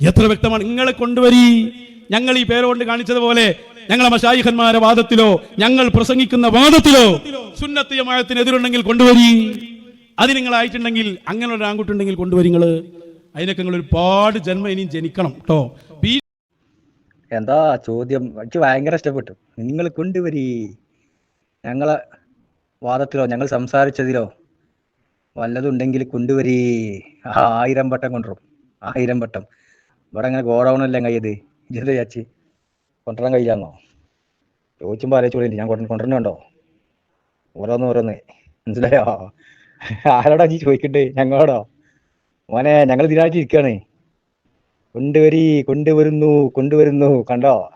എത്ര വ്യക്തമാണ്? നിങ്ങളെ കൊണ്ടുവരി. ഞങ്ങൾ ഈ പേരോണ്ട് കാണിച്ചതുപോലെ ഞങ്ങളെ മഷായിഖന്മാരെ വാദത്തിലോ ഞങ്ങൾ പ്രസംഗിക്കുന്ന വാദത്തിലോ സുന്നത്ത് ജമാഅത്തിന് കൊണ്ടുവരി. അത് നിങ്ങളായിട്ടുണ്ടെങ്കിൽ അങ്ങനെ ഒരു ആൺകുട്ടുണ്ടെങ്കിൽ കൊണ്ടുവരി നിങ്ങൾ അതിനൊക്കെ നിങ്ങൾ ഒരുപാട് ജന്മം ഇനിയും ജനിക്കണം കേട്ടോ എന്താ ചോദ്യം? എനിക്ക് ഭയങ്കര ഇഷ്ടപ്പെട്ടു. നിങ്ങൾ കൊണ്ടുവരി. ഞങ്ങളെ വാദത്തിലോ ഞങ്ങൾ സംസാരിച്ചതിലോ വല്ലതുണ്ടെങ്കിൽ കൊണ്ടുവരി. ആയിരം വട്ടം കൊണ്ടുവരും. ആയിരം വട്ടം. ഇവിടെ അങ്ങനെ ഗോഡൗണല്ലേ കയ്യത് ഇതെന്താ ചാച്ചി കൊണ്ടുവരാൻ കഴിയാന്നോ ചോദിച്ചുമ്പോൾ ആലോചിച്ചു ഞാൻ കൊണ്ടുവരണ്ടോ ഓരോന്ന് ഓരോന്ന്. മനസ്സിലായോ? ആരോടാ നീ ചോദിക്കണ്ടേ? ഞങ്ങളോടോ? മോനെ ഞങ്ങൾ ഇതിനായിട്ട് ഇരിക്കുകയാണ് കൊണ്ടുവരി കൊണ്ടുവരുന്നു കൊണ്ടുവരുന്നു. കണ്ടോ?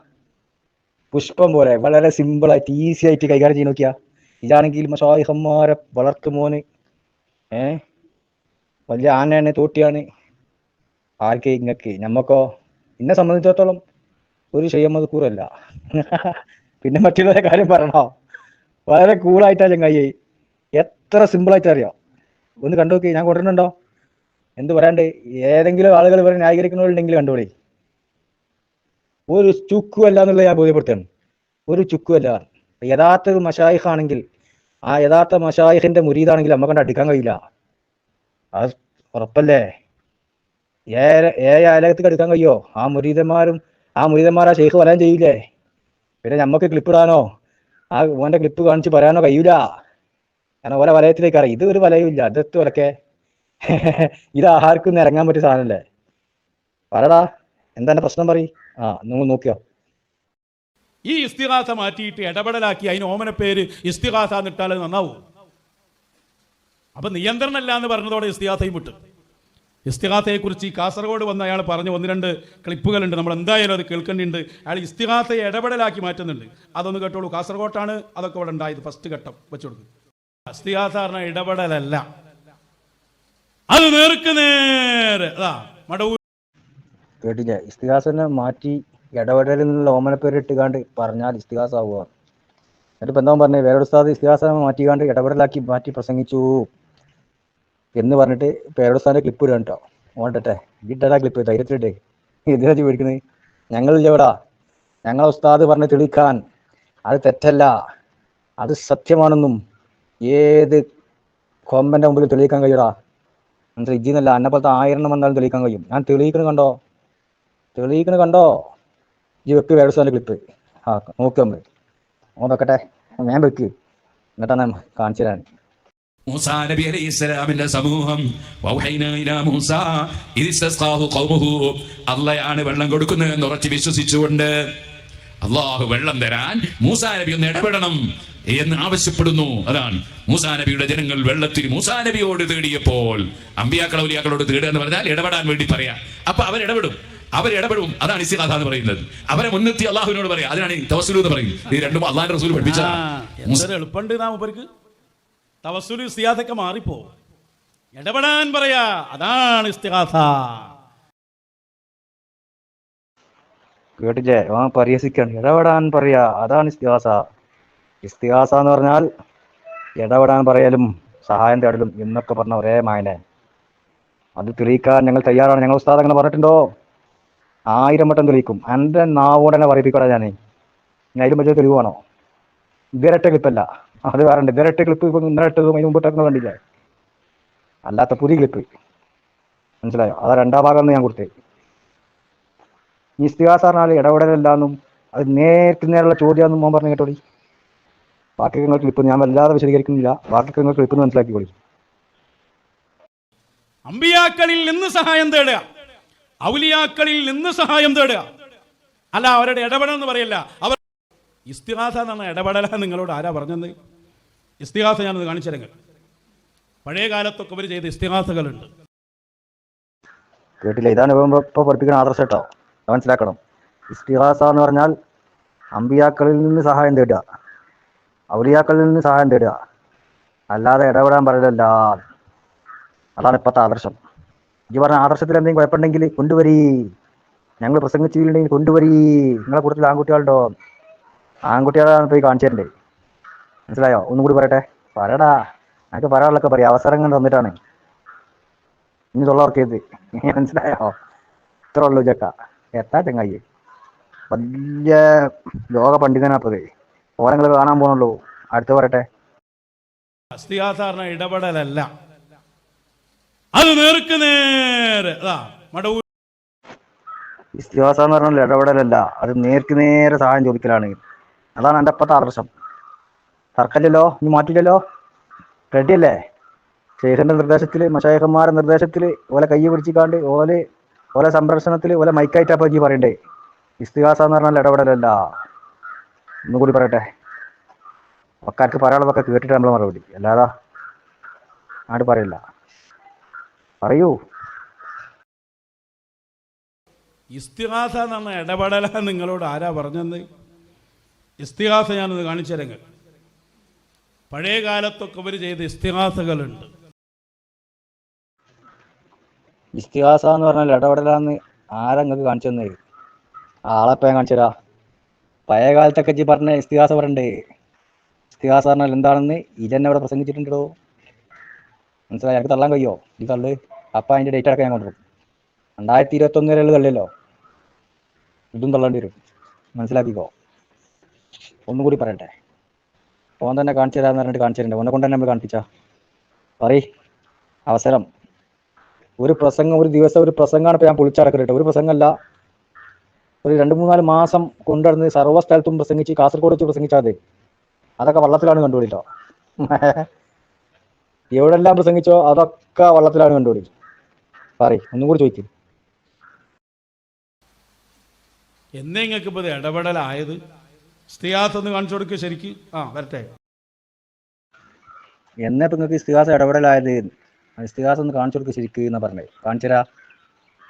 പുഷ്പം പോലെ വളരെ സിമ്പിൾ ആയിട്ട് ഈസി ആയിട്ട് കൈകാര്യം ചെയ്ത് നോക്കിയാ. ഇതാണെങ്കിൽ മഷായിഹന്മാരെ വളർത്തു മോന്. ഏ? വലിയ ആനയാണ് തോട്ടിയാണ്. ആർക്ക് ഇങ്ങക്ക്? ഞമ്മക്കോ? എന്നെ സംബന്ധിച്ചിടത്തോളം ഒരു ഷെയ്യമത് കൂറല്ല. പിന്നെ മറ്റുള്ളവരെ കാര്യം പറയണോ? വളരെ കൂളായിട്ടാ ചങ്ങായി. എത്ര സിമ്പിൾ ആയിട്ട് അറിയോ? ഒന്ന് കണ്ടു നോക്കി ഞാൻ കൊണ്ടുവരുന്നുണ്ടോ? എന്ത് പറയാണ്ട്? ഏതെങ്കിലും ആളുകൾ ഇവരെ ന്യായീകരിക്കണമെന്നുണ്ടെങ്കിൽ കണ്ടോളി. ഒരു ചുക്കുമല്ല എന്നുള്ളത് ഞാൻ ബോധ്യപ്പെടുത്തണം ഒരു ചുക്കുമല്ല യഥാർത്ഥ ഒരു മഷായിഖ് ആണെങ്കിൽ ആ യഥാർത്ഥ മഷായിഖിന്റെ മുരീതാണെങ്കിൽ നമ്മ കണ്ട് അടിക്കാൻ കഴിയില്ല. അത് ഉറപ്പല്ലേ? ഏഴ് ഏഴ് എടുക്കാൻ കഴിയോ? ആ മുരീതന്മാരും ആ മുരീതന്മാർ ആ ഷെയ്ഖ് വരാൻ ചെയ്യില്ലേ? പിന്നെ നമുക്ക് ക്ലിപ്പ് ഇടാനോ? ആ ഓന്റെ ക്ലിപ്പ് കാണിച്ച് പറയാനോ കഴിയൂല? കാരണം ഓരോ വലയത്തിലേക്ക് അറിയാം. ഇത് ഒരു വലയും ഇല്ല. അതൊക്കെ ഒരക്കെ ഇത് ആർക്കും ഇറങ്ങാൻ പറ്റിയ സാധനല്ലേ? പറടാ എന്താ പ്രശ്നം പറയും? ആ നിങ്ങൾ നോക്കിയോ? ഈ ഇസ്തിഹാസ മാറ്റിയിട്ട് ഇടപെടലാക്കി അതിന് ഓമന പേര് ഇസ്തിഹാസ എന്നിട്ടാൽ നന്നാവും. അപ്പൊ നിയന്ത്രണമല്ല എന്ന് പറഞ്ഞതോടെ ഇസ്തിഹാസയും വിട്ടു. ഇസ്തിഹാസയെ കുറിച്ച് ഈ കാസർഗോഡ് വന്ന അയാൾ പറഞ്ഞ ഒന്ന് രണ്ട് ക്ലിപ്പുകളുണ്ട് നമ്മൾ എന്തായാലും അത് കേൾക്കേണ്ടിണ്ട്. അയാൾ ഇസ്തിഹാത്തയെ ഇടപെടലാക്കി മാറ്റുന്നുണ്ട്. അതൊന്ന് കേട്ടോളൂ കാസർഗോട്ടാണ് അതൊക്കെ ഇവിടെ ഉണ്ടായത് ഫസ്റ്റ് ഘട്ടം വെച്ചു കൊടുക്കും. ഇസ്തിഹാസ പറഞ്ഞ ഇടപെടലല്ല. അത് നേർക്ക് നേരെ. അതാ കേട്ടില്ല ഇസ്തിഹാസനെ മാറ്റി ഇടപെടലിൽ നിന്നുള്ള ഓമനപ്പേര് ഇട്ടുകാണ്ട് പറഞ്ഞാൽ ഇസ്തിഹാസാവുക എന്നിട്ട് ഇപ്പം എന്താ പറഞ്ഞത് വേറെ ഉസ്താദ് മാറ്റി മാറ്റിക്കാണ്ട് ഇടപെടലാക്കി മാറ്റി പ്രസംഗിച്ചു. എന്ന് പറഞ്ഞിട്ട് പേരോടുസ്ഥാന്റെ ക്ലിപ്പ് ഇടാൻ കേട്ടോ ഓണ്ടട്ടെ ഇട്ടടാ ക്ലിപ്പ് ധൈര്യത്തിലിട്ടേ എന്തിനാ ചെയ്ത് മേടിക്കുന്നത് ഞങ്ങൾ ഉസ്താദ് പറഞ്ഞ് തെളിയിക്കാൻ. അത് തെറ്റല്ല. അത് സത്യമാണെന്നും ഏത് കൊമ്പന്റെ മുമ്പിൽ തെളിയിക്കാൻ കഴിയടാ? എന്നിട്ട് ഇജിന്നല്ല എന്നെ പോലത്തെ ആയിരം വന്നാലും തെളിയിക്കാൻ കഴിയും. ഞാൻ തെളിയിക്കണ കണ്ടോ? തെളിയിക്കണ കണ്ടോ? ഈ വെക്ക് വേടസ്ഥാന്റെ ക്ലിപ്പ് ആ നോക്കി നമ്മൾ. നോക്കട്ടെ ഞാൻ വെക്ക് എന്നിട്ടാണ് കാണിച്ചു തരാൻ. മൂസാ നബി അലൈഹി സമൂഹം. അള്ളയാണ് വെള്ളം കൊടുക്കുന്നതെന്ന് ഉറച്ച് വിശ്വസിച്ചുകൊണ്ട് അള്ളാഹു വെള്ളം തരാൻ മൂസാ നബി ഒന്ന് ഇടപെടണം എന്ന് ആവശ്യപ്പെടുന്നു. അതാണ് മൂസാ നബിയുടെ ജനങ്ങൾ വെള്ളത്തിൽ മൂസാ നബിയോട് തേടിയപ്പോൾ അമ്പിയാക്കൾ ഔലിയാക്കളോട് തേടുക എന്ന് പറഞ്ഞാൽ ഇടപെടാൻ വേണ്ടി പറയാം. അപ്പൊ അവർ ഇടപെടും അവർ ഇടപെടും അതാണ് ഇസ്ലാഥ എന്ന് പറയുന്നത്. അവരെ മുൻനിർത്തി അള്ളാഹുവിനോട് പറയാം. അതിനാണ് തവസ്സുലു എന്ന് പറയും ഈ രണ്ടും അള്ളാഹിന്റെ റസൂൽ പഠിപ്പിച്ച ആ, എന്തൊരു എളുപ്പമുണ്ട് നാ മൂപ്പർക്ക് സിയാദൊക്കെ മാറിപ്പോ ഇടപെടാൻ പറയാ അതാണ് ഇസ്തിഹാസ കേട്ടില്ലേ? ആ പരിഹസിക്കാണ്. ഇടപെടാൻ പറയാ അതാണ് ഇസ്തിഹാസ ഇസ്തിഹാസ എന്ന് പറഞ്ഞാൽ ഇടപെടാൻ പറയലും സഹായം തേടലും എന്നൊക്കെ പറഞ്ഞ ഒരേ മായനെ. അത് തെളിയിക്കാൻ ഞങ്ങൾ തയ്യാറാണ്. ഞങ്ങൾ ഉസ്താദ് അങ്ങനെ പറഞ്ഞിട്ടുണ്ടോ? ആയിരം വട്ടം തെളിയിക്കും. എന്റെ നാവോടനെ പറയിപ്പിക്കടാ ഞാൻ അതിലും വലിയ തെളിവാണോ? ഇതരട്ട ക്ലിപ്പല്ല അത് വേറെ ഇതരട്ട ക്ലിപ്പ് ഇപ്പം ഇന്നലെ ഇട്ടതും അതിന് മുമ്പിട്ടൊക്കെ കണ്ടില്ലേ? അല്ലാത്ത പുതിയ ക്ലിപ്പ് മനസ്സിലായോ? അതാ രണ്ടാം ഭാഗം ഞാൻ കൊടുത്തേ. ഈ പറഞ്ഞാൽ ഇടപെടലല്ലാന്നും അത് നേർക്ക് നേരുള്ള ചോദ്യമാണെന്നും മോൻ പറഞ്ഞു കേട്ടോളി ബാക്കി നിങ്ങൾ ക്ലിപ്പ് ഞാൻ വല്ലാതെ വിശദീകരിക്കുന്നില്ല. ബാക്കി നിങ്ങൾ ക്ലിപ്പ് മനസ്സിലാക്കിക്കോളി. അമ്പിയാക്കളിൽ നിന്ന് സഹായം തേടുക. ഔലിയാക്കളിൽ നിന്ന് സഹായം തേടുക. അല്ല അവരുടെ ഇടപെടൽ എന്ന് പറയല്ല. അവർ ഇസ്തിഹാസ എന്നാണ് ഇടപെടല നിങ്ങളോട് ആരാ പറഞ്ഞത്? ഇസ്തിഹാസ ഞാനത് കാണിച്ചിരങ്ങൾ പഴയ കാലത്തൊക്കെ ഇവർ ചെയ്ത ഇസ്തിഹാസകളുണ്ട് കേട്ടില്ല? ഇതാണ് ഇപ്പം ഇപ്പോൾ പഠിപ്പിക്കുന്ന ആദർശം കേട്ടോ. മനസ്സിലാക്കണം. ഇസ്തിഹാസ എന്ന് പറഞ്ഞാൽ അമ്പിയാക്കളിൽ നിന്ന് സഹായം തേടുക. ഔലിയാക്കളിൽ നിന്ന് സഹായം തേടുക. അല്ലാതെ ഇടപെടാൻ പറയലല്ല. അതാണ് ഇപ്പോഴത്തെ ആദർശം. ഈ പറഞ്ഞ ആദർശത്തിൽ എന്തെങ്കിലും കുഴപ്പമുണ്ടെങ്കിൽ കൊണ്ടുവരീ. ഞങ്ങൾ പ്രസംഗിച്ചിട്ടുണ്ടെങ്കിൽ കൊണ്ടുവരീ. നിങ്ങളെ കൂട്ടത്തിൽ ആൺകുട്ടികളുണ്ടോ? ആൺകുട്ടികളാണ് പോയി കാണിച്ചു തരണ്ടേ മനസ്സിലായോ? ഒന്നും കൂടി പറയട്ടെ. പറയടാ. എനിക്ക് പറയാനുള്ളൊക്കെ പറയാം. അവസരങ്ങൾ തന്നിട്ടാണ്. ഇനി തൊള്ളവർക്കേത് മനസ്സിലായോ? ഇത്ര ഉള്ളു ചക്ക എത്താ ചങ്ങായി. വലിയ ലോക പണ്ഡിതനാപ്പത് ഓരങ്ങൾ കാണാൻ പോകണുള്ളൂ അടുത്ത് പറയട്ടെ. ഇസ്തിഹാസാറിന ഇടപെടലല്ല. അത് നേർക്ക് നേരെ. ഇസ്തിഹാസ എന്ന് പറഞ്ഞാൽ ഇടപെടലല്ല. അത് നേർക്ക് നേരെ സഹായം ചോദിക്കലാണ്. അതാണ് എന്റെ ഇപ്പോഴത്തെ ആദർശം തർക്കമില്ലല്ലോ ഇനി മാറ്റില്ലല്ലോ. റെഡിയല്ലേ ശേഖരന്റെ നിർദ്ദേശത്തിൽ മഷായഹന്മാരുടെ നിർദ്ദേശത്തിൽ ഓലെ കൈ പിടിച്ചിക്കാണ്ട് ഓൽ ഓലെ സംരക്ഷണത്തിൽ ഓലെ മൈക്കായിട്ടാ പറ്റി പറയണ്ടേ? ഇസ്തിഹാസ എന്ന് പറഞ്ഞാൽ ഇടപെടലല്ല. ഒന്നുകൂടി പറയട്ടെ. ഒക്കാർക്ക് പറയാനുള്ളതൊക്കെ കേട്ടിട്ട് നമ്മൾ മറുപടി. അല്ലാതാ ആട് പറയില്ല. പറയൂ. ഇസ്തിഹാസ എന്ന് പറഞ്ഞ ഇടപെടല നിങ്ങളോട് ആരാ പറഞ്ഞത്? ഇസ്തിഹാസ ഞാനത് കാണിച്ചു തരങ്ങൾ പഴയ കാലത്തൊക്കെ അവർ ചെയ്ത ഇസ്തിഹാസകളുണ്ട്. ഇസ്തിഹാസ എന്ന് പറഞ്ഞാൽ ഇടപെടലാന്ന് ആരാ കാണിച്ചു തന്നേ? ആളെപ്പോ ഞാൻ കാണിച്ചു തരാ. പഴയ കാലത്തൊക്കെ ജി പറഞ്ഞ ഇസ്തിഹാസ പറയണ്ടേ? ഇസ്തിഹാസ പറഞ്ഞാൽ എന്താണെന്ന് ഇതെന്നെ ഇവിടെ പ്രസംഗിച്ചിട്ടുണ്ടോ? മനസ്സിലായി? എനിക്ക് തള്ളാൻ കഴിയോ? ഈ തള്ളു. അപ്പം അതിന്റെ ഡേറ്റ് അടക്കം ഞാൻ കൊണ്ടുവരും. രണ്ടായിരത്തി ഇരുപത്തൊന്ന് വരെയുള്ള തള്ളിയല്ലോ ഇതും തള്ളേണ്ടി വരും. മനസ്സിലാക്കിക്കോ? ഒന്നും കൂടി പറയട്ടെ. ഓൻ തന്നെ കാണിച്ചു തരാന്ന് പറഞ്ഞിട്ട് കാണിച്ചു തരണ്ടേ. ഓനെ കൊണ്ട് തന്നെ നമ്മൾ കാണിപ്പിച്ചാ. പറയ്. അവസരം. ഒരു പ്രസംഗം ഒരു ദിവസം ഒരു പ്രസംഗമാണ് ഇപ്പൊ ഞാൻ പൊളിച്ചടക്കട്ടെ ഒരു പ്രസംഗമല്ല. ഒരു രണ്ട് മൂന്നാൽ മാസം കൊണ്ടുവന്ന് സർവ സ്ഥലത്തും പ്രസംഗിച്ച് കാസർഗോഡ് വെച്ച് പ്രസംഗിച്ചാൽ മതി. അതൊക്കെ വള്ളത്തിലാണ് കണ്ടുപിടിച്ചോ എവിടെല്ലാം പ്രസംഗിച്ചോ അതൊക്കെ വള്ളത്തിലാണ് കണ്ടുപിടിച്ചു പറയ്. ഒന്നും കൂടി ചോദിക്കും. എന്നേ ഇത് ഇടപെടലായത്? ഒന്ന് കാണിച്ചു കൊടുക്കുക ശരിക്ക്. ആ വരട്ടെ. എന്നെ ഇപ്പൊ നിങ്ങൾക്ക് ഇസ്തിഹാസ ഇടപെടലായത് ഇസ്തിഹാസ ഒന്ന് കാണിച്ചു കൊടുക്കുക ശരിക്ക് എന്നാ പറഞ്ഞത് കാണിച്ചരാ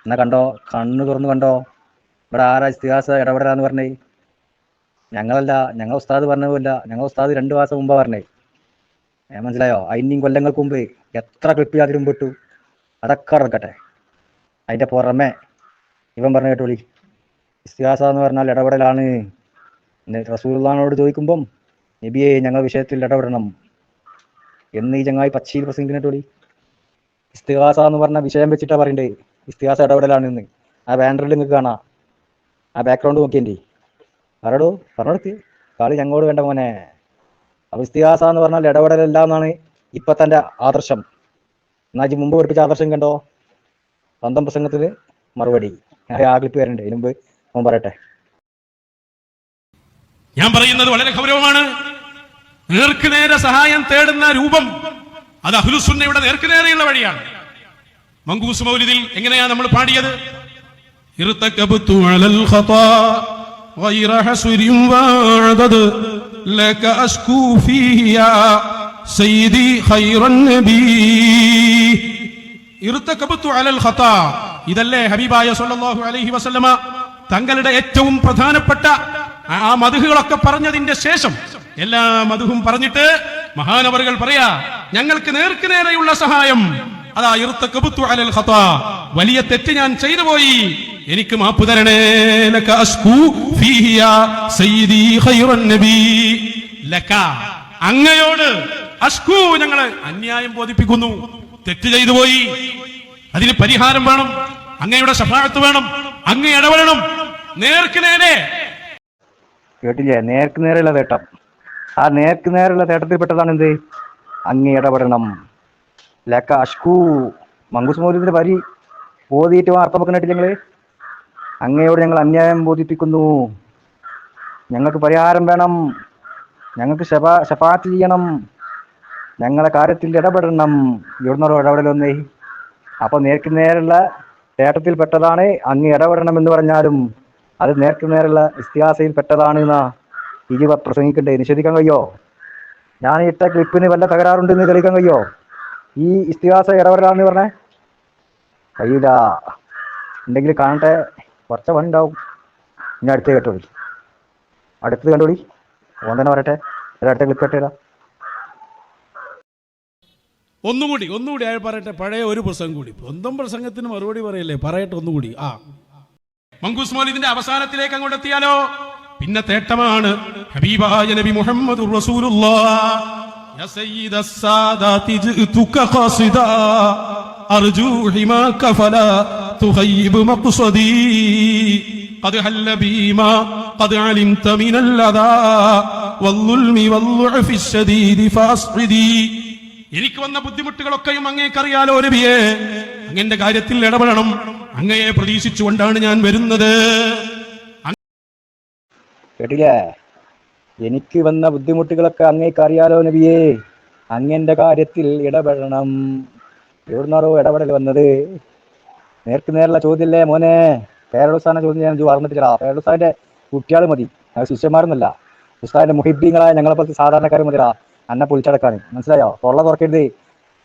എന്നാ കണ്ടോ? കണ്ണു തുറന്നു കണ്ടോ? ഇവിടെ ആരാ ഇസ്തിഹാസ ഇടപെടലാന്ന് പറഞ്ഞേ? ഞങ്ങളല്ല ഞങ്ങൾ ഉസ്താദ് പറഞ്ഞതുമില്ല. ഞങ്ങൾ ഉസ്താദ് രണ്ട് മാസം മുമ്പാ പറഞ്ഞേ. ഞാൻ മനസ്സിലായോ? അതിന്റെയും കൊല്ലങ്ങൾക്ക് മുമ്പ് എത്ര ക്ലിപ്പ് അതിന് മുമ്പ് ഇട്ടു. അതൊക്കെ ഇറക്കട്ടെ അതിന്റെ പുറമെ ഇവൻ പറഞ്ഞ കേട്ടോളി. ഇസ്തിഹാസ എന്ന് പറഞ്ഞാൽ ഇടപെടലാണ്. റസൂൽനോട് ചോദിക്കുമ്പം നബിയെ ഞങ്ങൾ വിഷയത്തിൽ ഇടപെടണം. എന്ന് ഈ ചങ്ങായി പച്ചയിൽ പ്രസംഗിക്കണോളി ഇസ്തിഹാസ എന്ന് പറഞ്ഞ വിഷയം വെച്ചിട്ടാ പറയണ്ടേ? ഇസ്തിഹാസ ഇടപെടലാണ് എന്ന് ആ ബാനറിൽ നിങ്ങൾക്ക് കാണാം. ആ ബാക്ക്ഗ്രൗണ്ട് നോക്കിയേ. പറയടോ പറഞ്ഞെടുത്ത് കാളി ഞങ്ങളോട് വേണ്ട മോനെ. അപ്പൊ ഇസ്തിഹാസ എന്ന് പറഞ്ഞാൽ ഇടപെടലല്ല എന്നാണ് ഇപ്പൊ തന്റെ ആദർശം. എന്നാ ഇജ്ജ് മുമ്പ് പഠിപ്പിച്ച ആദർശം കണ്ടോ? സ്വന്തം പ്രസംഗത്തിൽ മറുപടി. ആ ക്ലിപ്പ് വരണ്ടേ. ഇതിനുമ്പ് അവൻ പറയട്ടെ. ഞാൻ പറയുന്നത് വളരെ ഗൗരവമാണ്. നേർക്കുനേരെ സഹായം തേടുന്ന രൂപം അത് അഹുലുസുന്നയുടെ നേർക്കുനേരെയുള്ള വഴിയാണ്. മങ്കൂസ് മൗലിദിൽ എങ്ങനെയാ നമ്മൾ പാടിയത്? ഇതല്ലേ ഹബീബായ സല്ലല്ലാഹു അലൈഹി വസല്ലമ തങ്ങളുടെ ഏറ്റവും പ്രധാനപ്പെട്ട ആ മധുഹുകളൊക്കെ പറഞ്ഞതിന്റെ ശേഷം എല്ലാ മധുഹും പറഞ്ഞിട്ട് മഹാനവറുകൾ പറയാ ഞങ്ങൾക്ക് നേർക്ക് നേരെയുള്ള സഹായം. അതാ ഇർത്തക്കബത്തു അലൽ ഖത്താ. വലിയ തെറ്റ് ഞാൻ ചെയ്തു പോയി. എനിക്ക് മാപ്പ് തരണേ അസ്കു സയ്യിദി ലക അങ്ങയോട് അഷ്കു ഞങ്ങളെ അന്യായം ബോധിപ്പിക്കുന്നു. തെറ്റ് ചെയ്തു പോയി. അതിന് പരിഹാരം വേണം അങ്ങയുടെ സഹായത്ത് വേണം അങ്ങ് ഇടപെടണം. നേർക്ക് നേരെ കേട്ടില്ലേ? നേർക്ക് നേരെയുള്ള തേട്ടം ആ നേർക്ക് നേരെയുള്ള തേട്ടത്തിൽ പെട്ടതാണ് എന്ത്? അങ്ങ് ഇടപെടണം. ലക്ക അഷ്കൂ. മങ്കുസ് മൗലിദിന്റെ പരി ബോധിയിട്ട് വാർത്ത വെക്കുന്നിട്ട് ഞങ്ങൾ. അങ്ങയോട് ഞങ്ങൾ അന്യായം ബോധിപ്പിക്കുന്നു. ഞങ്ങൾക്ക് പരിഹാരം വേണം. ഞങ്ങൾക്ക് ശപാ ശപാത്ത് ചെയ്യണം. ഞങ്ങളെ കാര്യത്തിൽ ഇടപെടണം. ഇവിടുന്നൊരു ഇടപെടലൊന്നേ അപ്പൊ നേർക്ക് നേരുള്ള തേട്ടത്തിൽ പെട്ടതാണ് അങ്ങ് ഇടപെടണം എന്ന് പറഞ്ഞാലും അത് നേർക്ക് നേരുള്ള ഇസ്തിഹാസയിൽ പെട്ടതാണ് എന്നാ ഇജി പ്രസംഗിക്കണ്ടേ? നിഷേധിക്കാൻ കഴിയോ? ഞാൻ ഇട്ട ക്ലിപ്പിന് വല്ല തകരാറുണ്ടെന്ന് തെളിയിക്കാൻ കഴിയോ? ഈ ഇസ്തിഹാസ ഇടപെടലാന്ന് പറഞ്ഞേ? കഴിയില്ല ഉണ്ടെങ്കിൽ കാണട്ടെ. കുറച്ച പണി ഇനി അടുത്ത് കേട്ടോളി അടുത്തത് കണ്ടോളി. ഓൻ തന്നെ പറയട്ടെ. അടുത്ത ക്ലിപ്പ് കേട്ടുതരാം ഒന്നുകൂടി ഒന്നുകൂടി അയാൾ പറയട്ടെ? പഴയ ഒരു പ്രസംഗം കൂടി. സ്വന്തം പ്രസംഗത്തിന് മറുപടി പറയല്ലേ? പറയട്ടെ ഒന്നുകൂടി. ആ. മങ്കൂസ് മൗലിദിന്റെ അവസാനത്തിലേക്ക് അങ്ങോട്ട് എത്തിയാലോ പിന്നെ തേട്ടമാണ് ഹബീബായ നബി മുഹമ്മദ് يا سيد السادات جئتك قاصدا أرجو حماك فلا تخيب مقصدي قد حل بي ما قد علمت من الأذى والظلم والضعف الشديد فأصعدي എനിക്ക് വന്ന ബുദ്ധിമുട്ടുകളൊക്കെയും അങ്ങേക്കറിയാലോ രവിയെ അങ്ങന്റെ കാര്യത്തിൽ ഇടപെടണം. അങ്ങയെ പ്രതീക്ഷിച്ചുകൊണ്ടാണ് ഞാൻ വരുന്നത്. കേട്ടില്ലേ? എനിക്ക് വന്ന ബുദ്ധിമുട്ടുകളൊക്കെ അങ്ങേക്ക് അറിയാലോ നബിയേ. അങ്ങന്റെ കാര്യത്തിൽ ഇടപെടണം. എവിടുന്നാറോ ഇടപെടൽ വന്നത്? നേർക്ക് നേരുള്ള ചോദ്യമല്ലേ മോനെ? പേരടുസ്ഥാന ചോദ്യം ഞാൻ വളർന്നിട്ടില്ല പേരടുസ്ഥാന്റെ കുട്ടികൾ മതി. അത് ശിഷ്യന്മാരൊന്നല്ല ഉസ്താദിന്റെ മുഹിബീങ്ങളായ ഞങ്ങളെ പോലത്തെ സാധാരണക്കാർ മതിടാ. അന്നെ പൊളിച്ചടക്കാൻ മനസ്സിലായോ? തൊള്ള തുറക്കരുത്.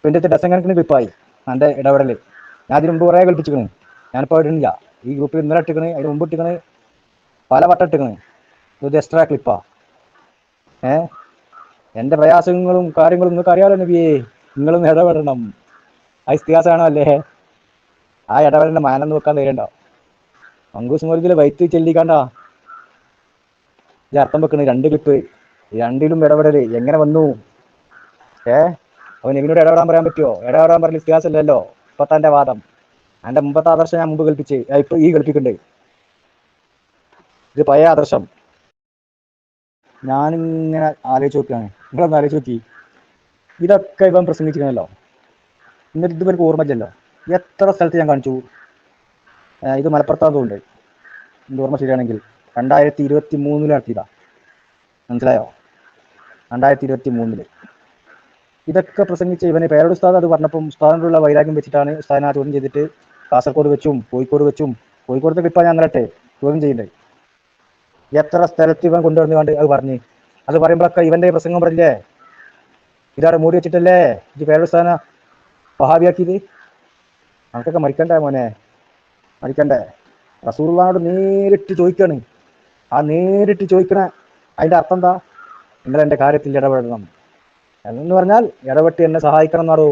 പിന്നെ എന്റെ ഡസൻ കണക്കിന് ക്ലിപ്പായി എന്റെ ഇടപെടൽ ഞാൻ അതിന് മുമ്പ് കുറേ കളിപ്പിച്ചിക്കണ്. ഞാനിപ്പോൾ ഇടുന്നില്ല. ഈ ഗ്രൂപ്പിൽ ഇന്നലെ ഇട്ടിക്കണ് അതിന് മുമ്പ് ഇട്ടിക്കണ് പല വട്ടം ഇട്ടിക്കണ്. ഇത് എക്സ്ട്രാ ക്ലിപ്പാ ഏ? എന്റെ പ്രയാസങ്ങളും കാര്യങ്ങളും നിങ്ങൾക്ക് അറിയാലോ നബിയേ. നിങ്ങളൊന്ന് ഇടപെടണം. ആ ഇസ്തിഹാസമാണോ അല്ലേ ആ ഇടപെടലിന്റെ മാനം വെക്കാൻ തരണ്ടോ മങ്കൂസ് മുറിയിൽ വൈത്ത് ചെല്ലിക്കാണ്ടാ. ഇത് അർത്ഥം വെക്കണ്. രണ്ട് ക്ലിപ്പ് രണ്ടിലും ഇടപെടൽ. എങ്ങനെ വന്നു? ഏ? അവൻ ഇവനോട് ഇടപെടാൻ പറയാൻ പറ്റുമോ ഇടപെടാൻ പറഞ്ഞ ഇസ്തിഹാസമല്ലല്ലോ ഇപ്പൊ തന്റെ വാദം. എന്റെ മുമ്പത്തെ ആദർശം ഞാൻ മുമ്പ് കൽപ്പിച്ച് ഇപ്പൊ ഈ കൽപ്പിക്കുന്നുണ്ട് ഇത് പഴയ ആദർശം. ഞാനിങ്ങനെ ആലോചിച്ച് നോക്കുകയാണ്. നിങ്ങളൊന്ന് ആലോചിച്ച് നോക്കി. ഇതൊക്കെ ഇവൻ പ്രസംഗിച്ചിരിക്കണല്ലോ. എന്നിട്ട് ഇതുവരെ ഓർമ്മയില്ലല്ലോ. എത്ര സ്ഥലത്ത് ഞാൻ കാണിച്ചു? ഇത് മലപ്പുറത്താകുന്നുണ്ട് എന്റെ ഓർമ്മ ശരിയാണെങ്കിൽ. രണ്ടായിരത്തി ഇരുപത്തി മൂന്നിൽ നടത്തിയതാ. മനസ്സിലായോ? രണ്ടായിരത്തി ഇരുപത്തി മൂന്നിൽ ഇതൊക്കെ പ്രസംഗിച്ച ഇവന് പേരോട് ഉസ്താദ് അത് പറഞ്ഞപ്പം ഉസ്താദിനോടുള്ള വൈരാഗ്യം വെച്ചിട്ടാണ് ഉസ്താദിനെ ചോദ്യം ചെയ്തിട്ട് കാസർഗോഡ് വെച്ചും കോഴിക്കോട് വെച്ചും കോഴിക്കോടത്തെ ഞാൻ അങ്ങനെ ചോദ്യം ചെയ്യണ്ടേ? എത്ര സ്ഥലത്ത് ഇവൻ കൊണ്ടുവന്ന് കണ്ട് അത് പറഞ്ഞ്? അത് പറയുമ്പോഴൊക്കെ ഇവന്റെ പ്രസംഗം പറഞ്ഞില്ലേ? ഇതാടെ മൂടി വെച്ചിട്ടല്ലേ? ഇത് പേരോട് പേരുസ്ഥാന വഹാബിയാക്കിയത്? നമുക്കൊക്കെ മരിക്കണ്ടേ മോനെ? മരിക്കണ്ടേ? റസൂർവാനോട് നേരിട്ട് ചോദിക്കാണ്. ആ നേരിട്ട് ചോദിക്കണ അതിന്റെ അർത്ഥം എന്താ? നിങ്ങൾ എന്റെ കാര്യത്തിൽ ഇടപെടണം. എന്ന് പറഞ്ഞാൽ ഇടപെട്ട് എന്നെ സഹായിക്കണം എന്നറോ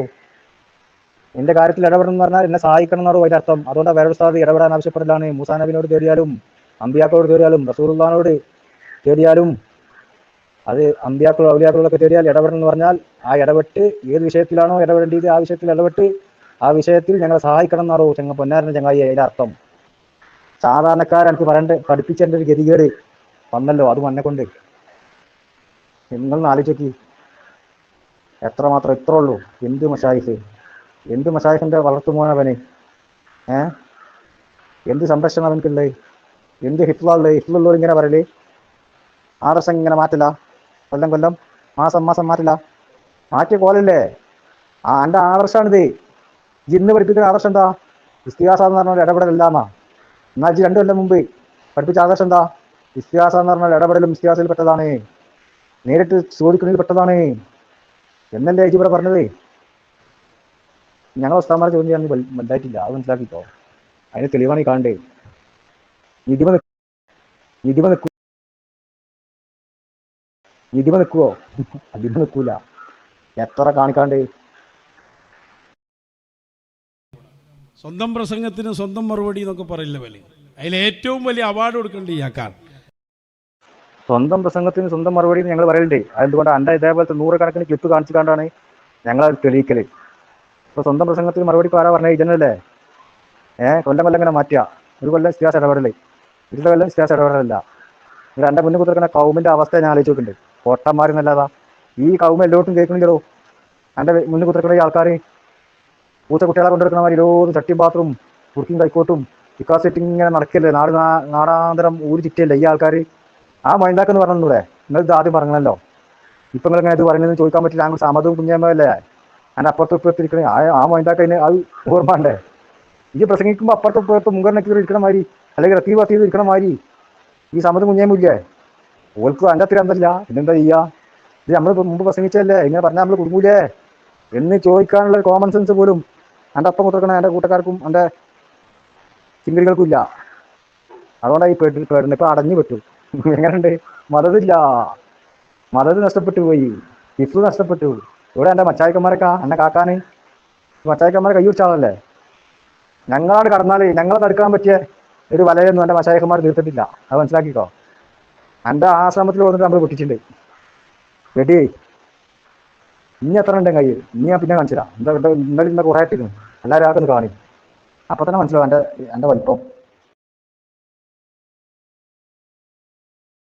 എന്റെ കാര്യത്തിൽ ഇടപെടണം എന്ന് പറഞ്ഞാൽ എന്നെ സഹായിക്കണം എന്നറോ അതിന്റെ അർത്ഥം? അതുകൊണ്ട് വേറെ ഉസ്താദ് ഇടപെടാൻ ആവശ്യപ്പെടലാണ്. മൂസാ നബിനോട് തേടിയാലും അമ്പിയാക്കളോട് തേടിയാലും റസൂറുല്ലാനോട് തേടിയാലും അത് അമ്പിയാക്കളോ അവലിയാക്കളോടൊക്കെ തേടിയാൽ ഇടപെടണം എന്ന് പറഞ്ഞാൽ ആ ഇടപെട്ട് ഏത് വിഷയത്തിലാണോ ഇടപെടേണ്ടത് ആ വിഷയത്തിൽ ഇടപെട്ട് ആ വിഷയത്തിൽ ഞങ്ങളെ സഹായിക്കണം എന്നറോ ചെങ്ങ പൊന്നാരന്റെ ചങ്ങായി അതിന്റെ അർത്ഥം. സാധാരണക്കാരനക്ക് പറയണ്ട പഠിപ്പിച്ചതിന്റെ ഒരു ഗതികേട് വന്നല്ലോ അത് മന്നെ കൊണ്ട് നിങ്ങളൊന്ന് ആലോചിച്ച് എത്ര മാത്രം ഇത്ര ഉള്ളൂ? എന്ത് മഷായിഫ്? എന്ത് മഷായിഫിന്റെ വളർത്തുമോനവന്? ഏ? എന്ത് സംരക്ഷണം അവനക്കുള്ളത് എന്ത് ഹിഫ്ലുള്ളത് ഹിഫ്ലുള്ളവർ ഇങ്ങനെ പറയൽ? ആദർശം ഇങ്ങനെ മാറ്റില്ല? കൊല്ലം കൊല്ലം? മാസം മാസം മാറ്റില്ല? മാറ്റി കോലല്ലേ? ആ എന്റെ ആദർശമാണിത് ഇന്ന് പഠിപ്പിക്കുന്ന ആദർശം എന്താ? ഇസ്തിഹാസ എന്ന് പറഞ്ഞാൽ ഇടപെടലില്ലാന്നാ. എന്നാൽ രണ്ട് കൊല്ലം മുമ്പ് പഠിപ്പിച്ച ആദർശം എന്താ? ഇസ്തിഹാസ എന്ന് പറഞ്ഞാൽ ഇടപെടലും ഇസ്തിഹാസിൽ പെട്ടതാണ്. നേരിട്ട് ചോദിക്കുന്നതിൽ പെട്ടതാണ്. എന്നല്ലേ ഇവിടെ പറഞ്ഞത്? ഞങ്ങൾ ഉസ്താമാരെ ചോദ്യം ചെയ്യാൻ വലുതായിട്ടില്ല. അത് മനസ്സിലാക്കിക്കോ. അതിന് തെളിവാണ് ഈ കാണണ്ടേ. നിക്ക്- ഇതിമ നിക്കൂ ഇതിമ നിൽക്കുവോ അതിമ എത്ര കാണിക്കാണ്ട്? സ്വന്തം പ്രസംഗത്തിന് സ്വന്തം മറുപടി എന്നൊക്കെ പറയില്ല വലിയ അതിൽ ഏറ്റവും വലിയ അവാർഡ് കൊടുക്കേണ്ടത് ഇയാൾക്കാണ്. സ്വന്തം പ്രസംഗത്തിന് സ്വന്തം മറുപടി ഞങ്ങൾ പറയലുണ്ട്. അതെന്തുകൊണ്ട്? അണ്ട ഇതേപോലത്തെ നൂറുകണക്കിന് ക്ലിപ്പ് കാണിച്ചു കണ്ടാണ് ഞങ്ങൾ അത് തെളിയിക്കൽ. ഇപ്പൊ സ്വന്തം പ്രസംഗത്തിന് മറുപടി ആരാ പറഞ്ഞ? ഇതന്നല്ലേ ഏഹ് കൊല്ലം കൊല്ലം ഇങ്ങനെ മാറ്റിയ. ഒരു കൊല്ലം ഇസ്തിഹാസ ഇടപെടൽ. ഇരുപത് കൊല്ലം ഇസ്തിഹാസ ഇടപെടലല്ല. ഇത് എന്റെ മുന്നിൽ കുത്തിരിക്കുന്ന കൗമിന്റെ അവസ്ഥ ഞാൻ ആലോചിച്ച് നോക്കുന്നുണ്ട് നല്ലതാ ഈ കൗമ എല്ലായിടത്തും കേൾക്കണില്ലല്ലോ എന്റെ മുന്നിൽ കുത്തിരിക്കുന്ന ഈ ആൾക്കാർ പൂത്ത കുട്ടികളെ കൊണ്ടിരിക്കുന്നവർ ഇരുപത് ചട്ടിയും ബാത്റൂം കുറുക്കും കൈക്കോട്ടും ഇക്കാസെറ്റ് ഇങ്ങനെ നടക്കല്ലേ? നാട് നാടാന്തരം ഊരി ചുറ്റിയല്ലേ ഈ ആൾക്കാർ ആ മൈൻഡാക്കെന്ന് പറഞ്ഞൂടെ നിങ്ങൾ ഇത് ആദ്യം പറഞ്ഞല്ലോ. ഇപ്പൊ നിങ്ങൾ ഇങ്ങനെ ഇത് പറയുന്നത് ചോദിക്കാൻ പറ്റില്ല. ഞങ്ങൾ സമതും കുഞ്ഞമ്മല്ലേ അതിന്റെ അപ്പുറത്ത് ഇപ്പുറത്തിരിക്കണേ ആ ആ മൈൻഡാക്കതിന് അത് ഓർമ്മണ്ടേ ഈ പ്രസംഗിക്കുമ്പോൾ അപ്പുറത്ത് ഇപ്പുറത്ത് മുങ്കറിനൊക്കെ ഇരിക്കണ മാതിരി അല്ലെങ്കിൽ റത്തി പത്തി ഇരിക്കണ മാതിരി ഈ സമതും കുഞ്ഞമ്മയില്ലേ ഓൾക്ക് അതിന്റെ അത്ര എന്തല്ല പിന്നെന്താ ചെയ്യാ? ഇത് നമ്മൾ മുമ്പ് പ്രസംഗിച്ചല്ലേ ഇങ്ങനെ പറഞ്ഞാൽ നമ്മൾ കുടുങ്ങൂലേ? എന്ന് ചോദിക്കാനുള്ള കോമൺ സെൻസ് പോലും എന്റെ അപ്പം കുത്തിരിക്കണ എന്റെ കൂട്ടക്കാർക്കും എന്റെ ചിങ്കരികൾക്കും ഇല്ല. അതുകൊണ്ടാണ് ഈ പേടി പേടുന്നത് ഇപ്പൊ അടഞ്ഞു പറ്റൂ എങ്ങനെയുണ്ട്? മതതില്ല. മതത് നഷ്ടപ്പെട്ടു പോയി. ഹിഫ്ലു നഷ്ടപ്പെട്ടു. ഇവിടെ എന്റെ മച്ചായിക്കന്മാരൊക്കെ എന്നെ കാക്കാന്. മച്ചായിക്കന്മാരെ കൈ വെച്ചാളല്ലേ ഞങ്ങളാണ് കടന്നാൽ ഞങ്ങളെ തടുക്കാൻ പറ്റിയ ഒരു വലയൊന്നും എന്റെ മച്ചായിക്കന്മാർ തീർത്തിട്ടില്ല. അത് മനസ്സിലാക്കിക്കോ. എന്റെ ആശ്രമത്തിൽ വന്നിട്ട് നമ്മൾ പൊട്ടിച്ചിട്ടുണ്ട്. വെടി ഇനി എത്ര ഉണ്ട് കയ്യിൽ? ഇനി ഞാൻ പിന്നെ കാണിച്ചില്ല എന്താ ഇന്നലെ ഇന്ന കുറേ ആയിട്ടിരുന്നു എല്ലാവരും ആക്കുന്നു കാണി. അപ്പം തന്നെ മനസ്സിലാവും എന്റെ എന്റെ വലിപ്പം.